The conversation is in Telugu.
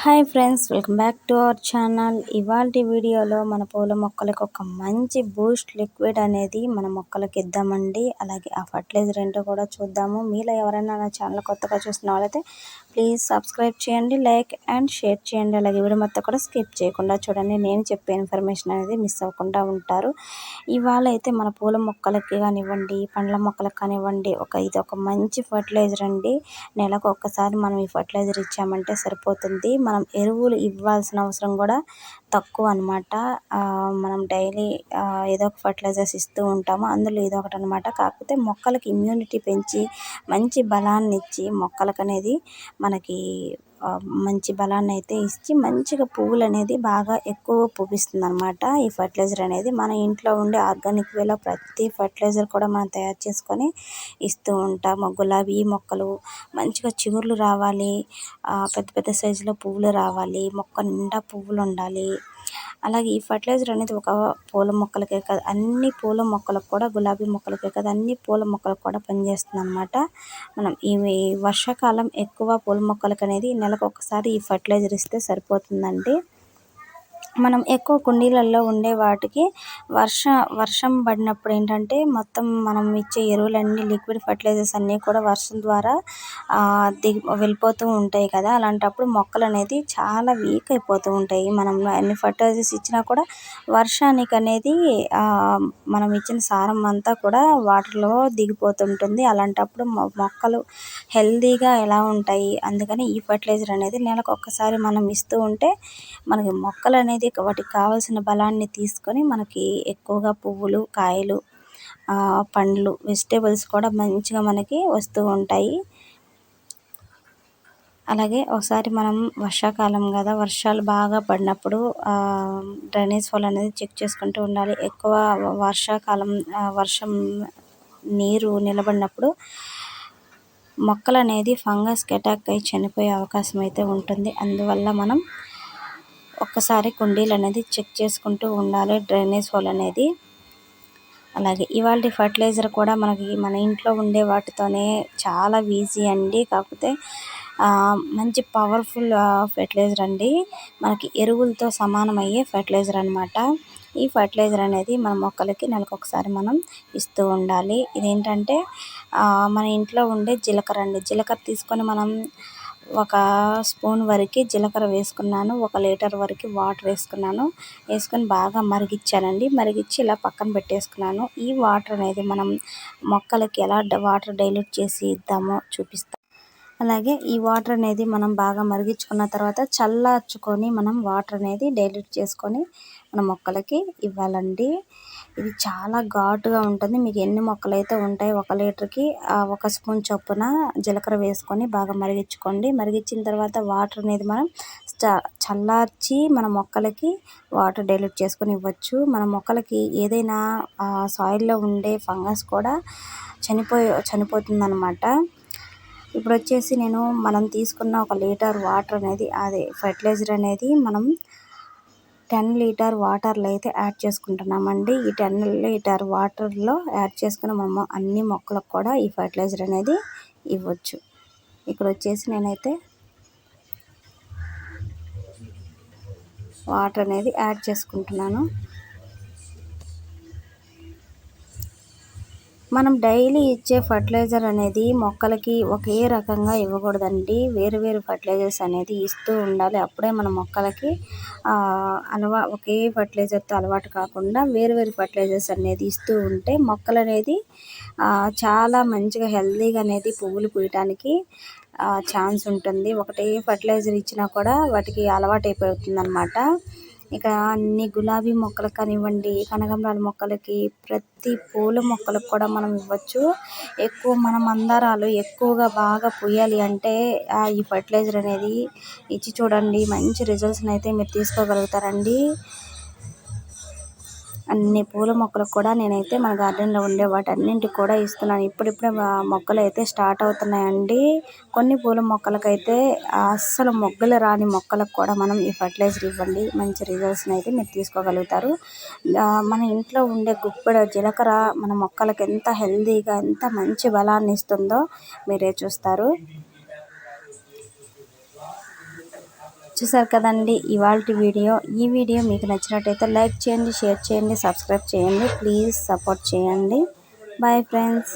Hi friends welcome back to our channel. ఇవాళ వీడియోలో మన పూల మొక్కలకు ఒక మంచి బూస్ట్ లిక్విడ్ అనేది మన మొక్కలకి ఇద్దామండి. అలాగే ఆ ఫర్టిలైజర్ ఏంటో కూడా చూద్దాము. మీలో ఎవరైనా నా ఛానల్ కొత్తగా చూసిన వాళ్ళైతే ప్లీజ్ సబ్స్క్రైబ్ చేయండి లైక్ అండ్ షేర్ చేయండి. అలాగే వీడియో మొత్తం కూడా స్కిప్ చేయకుండా చూడండి. నేను చెప్పే ఇన్ఫర్మేషన్ అనేది మిస్ అవ్వకుండా ఉంటారు. ఇవాళ అయితే మన పూల మొక్కలకి కానివ్వండి పండ్ల మొక్కలకు కానివ్వండి ఒక ఇది ఒక మంచి ఫర్టిలైజర్ అండి. నెలకు ఒక్కసారి మనం ఈ ఫర్టిలైజర్ ఇచ్చామంటే సరిపోతుంది. మనం ఎరువులు ఇవ్వాల్సిన అవసరం కూడా తక్కువ అనమాట మనం డైలీ ఏదో ఒక ఫర్టిలైజర్స్ ఇస్తూ ఉంటాము. అందులో ఇది ఒకటి అనమాట కాకపోతే మొక్కలకి ఇమ్యూనిటీ పెంచి మంచి బలాన్ని ఇచ్చి మొక్కలకు అనేది మనకి మంచి బలాన్ని అయితే ఇచ్చి మంచిగా పువ్వులు అనేది బాగా ఎక్కువ పువ్విస్తుంది అనమాట ఈ ఫర్టిలైజర్ అనేది మన ఇంట్లో ఉండే ఆర్గానిక్ వేలో ప్రతి ఫర్టిలైజర్ కూడా మనం తయారు చేసుకొని ఇస్తూ ఉంటాము. గులాబీ మొక్కలు మంచిగా చిగుర్లు రావాలి. పెద్ద పెద్ద సైజులో పువ్వులు రావాలి. మొక్క నిండా పువ్వులు ఉండాలి. అలాగే ఈ ఫర్టిలైజర్ అనేది ఒక పూల మొక్కలకే కాదు అన్ని పూల మొక్కలకు కూడా గులాబీ మొక్కలకే కాదు అన్ని పూల మొక్కలకు కూడా పనిచేస్తుంది అనమాట మనం ఈ వర్షాకాలం ఎక్కువ పూల మొక్కలకు అనేది నెలకు ఒకసారి ఈ ఫర్టిలైజర్ ఇస్తే సరిపోతుందండి. మనం ఎక్కువ కుండీలలో ఉండే వాటికి వర్ష వర్షం పడినప్పుడు ఏంటంటే మొత్తం మనం ఇచ్చే ఎరువులన్నీ లిక్విడ్ ఫర్టిలైజర్స్ అన్నీ కూడా వర్షం ద్వారా దిగి వెళ్ళిపోతూ ఉంటాయి కదా. అలాంటప్పుడు మొక్కలు అనేది చాలా వీక్ అయిపోతూ ఉంటాయి. మనం ఎన్ని ఫర్టిలైజర్స్ ఇచ్చినా కూడా వర్షానికి అనేది మనం ఇచ్చిన సారం అంతా కూడా వాటర్లో దిగిపోతుంటుంది అలాంటప్పుడు మొక్కలు హెల్దీగా ఎలా ఉంటాయి? అందుకని ఈ ఫర్టిలైజర్ అనేది నెలకు ఒక్కసారి మనం ఇస్తూ ఉంటే మనకి మొక్కలు అనేది వాటికి కావాల్సిన బలాన్ని తీసుకొని మనకి ఎక్కువగా పువ్వులు కాయలు పండ్లు వెజిటేబుల్స్ కూడా మంచిగా మనకి వస్తూ ఉంటాయి. అలాగే ఒకసారి మనం వర్షాకాలం కదా వర్షాలు బాగా పడినప్పుడు డ్రైనేజ్ ఫాల్ అనేది చెక్ చేసుకుంటూ ఉండాలి. ఎక్కువ వర్షాకాలం వర్షం నీరు నిలబడినప్పుడు మొక్కలు అనేది ఫంగస్కి అటాక్ అయ్యి చనిపోయే అవకాశం అయితే ఉంటుంది. అందువల్ల మనం ఒక్కసారి కుండీలు అనేది చెక్ చేసుకుంటూ ఉండాలి డ్రైనేజ్ హోల్ అనేది. అలాగే ఇవాళ ఫర్టిలైజర్ కూడా మనకి మన ఇంట్లో ఉండే వాటితోనే చాలా ఈజీ అండి. కాకపోతే మంచి పవర్ఫుల్ ఫెర్టిలైజర్ అండి. మనకి ఎరువులతో సమానమయ్యే ఫెర్టిలైజర్ అనమాట ఈ ఫర్టిలైజర్ అనేది మన మొక్కలకి నెలకు ఒకసారి మనం ఇస్తూ ఉండాలి. ఇదేంటంటే మన ఇంట్లో ఉండే జీలకర్ర అండి. జీలకర్ర తీసుకొని మనం ఒక స్పూన్ వరకు జీలకర్ర వేసుకున్నాను ఒక లీటర్ వరకు వాటర్ వేసుకున్నాను. వేసుకొని బాగా మరిగించానండి. మరిగించి ఇలా పక్కన పెట్టేసుకున్నాను. ఈ వాటర్ అనేది మనం మొక్కలకి ఎలా వాటర్ డైల్యూట్ చేసి ఇద్దామో చూపిస్తాను అలాగే ఈ వాటర్ అనేది మనం బాగా మరిగించుకున్న తర్వాత చల్లార్చుకొని మనం వాటర్ అనేది డైల్యూట్ చేసుకొని మన మొక్కలకి ఇవ్వాలండి. ఇది చాలా ఘాటుగా ఉంటుంది. మీకు ఎన్ని మొక్కలు అయితే ఉంటాయి ఒక లీటర్కి ఒక స్పూన్ చొప్పున జీలకర్ర వేసుకొని బాగా మరిగించుకోండి. మరిగించిన తర్వాత వాటర్ అనేది మనం చల్లార్చి మన మొక్కలకి వాటర్ డైల్యూట్ చేసుకొని ఇవ్వచ్చు. మన మొక్కలకి ఏదైనా సాయిల్లో ఉండే ఫంగస్ కూడా చనిపోయి చనిపోతుందన్నమాట. ఇప్పుడు వచ్చేసి నేను మనం తీసుకున్న ఒక లీటర్ వాటర్ అనేది అదే ఫర్టిలైజర్ అనేది మనం టెన్ లీటర్ వాటర్లో అయితే యాడ్ చేసుకుంటున్నామండి. ఈ టెన్ లీటర్ వాటర్లో యాడ్ చేసుకున్న మనం అన్ని మొక్కలకు కూడా ఈ ఫర్టిలైజర్ అనేది ఇవ్వచ్చు. ఇక్కడ వచ్చేసి నేనైతే వాటర్ అనేది యాడ్ చేసుకుంటున్నాను. మనం డైలీ ఇచ్చే ఫర్టిలైజర్ అనేది మొక్కలకి ఒకే రకంగా ఇవ్వకూడదండి. వేరు వేరు ఫర్టిలైజర్స్ అనేది ఇస్తూ ఉండాలి. అప్పుడే మన మొక్కలకి అలవా ఒకే ఫర్టిలైజర్తో అలవాటు కాకుండా వేరు వేరు ఫర్టిలైజర్స్ అనేది ఇస్తూ ఉంటే మొక్కలు అనేది చాలా మంచిగా హెల్తీగా అనేది పువ్వులు పూయటానికి ఛాన్స్ ఉంటుంది. ఒకటే ఫర్టిలైజర్ ఇచ్చినా కూడా వాటికి అలవాటు అయిపోతుంది అనమాట ఇక అన్ని గులాబీ మొక్కలకు కానివ్వండి కనకాంబరాల మొక్కలకి ప్రతి పూల మొక్కలకు కూడా మనం ఇవ్వచ్చు. ఎక్కువ మన మందారాలు ఎక్కువగా బాగా పూయాలి అంటే ఈ ఫర్టిలైజర్ అనేది ఇచ్చి చూడండి. మంచి రిజల్ట్స్ని అయితే మీరు తీసుకోగలుగుతారండి. అన్ని పూల మొక్కలకు కూడా నేనైతే మన గార్డెన్లో ఉండే వాటన్నింటికి కూడా ఇస్తున్నాను. ఇప్పుడిప్పుడే మొక్కలు అయితే స్టార్ట్ అవుతున్నాయండి. కొన్ని పూల మొక్కలకైతే అస్సలు మొగ్గలు రాని మొక్కలకు కూడా మనం ఈ ఫర్టిలైజర్ ఇవ్వండి. మంచి రిజల్ట్స్ని అయితే మీరు తీసుకోగలుగుతారు. మన ఇంట్లో ఉండే గుప్పెడ జీలకర్ర మన మొక్కలకు ఎంత హెల్తీగా ఎంత మంచి బలాన్ని ఇస్తుందో మీరే చూస్తారు. చూసారు కదండి ఇవాళ వీడియో. ఈ వీడియో మీకు నచ్చినట్టయితే లైక్ చేయండి షేర్ చేయండి సబ్స్క్రైబ్ చేయండి. ప్లీజ్ సపోర్ట్ చేయండి. Bye friends.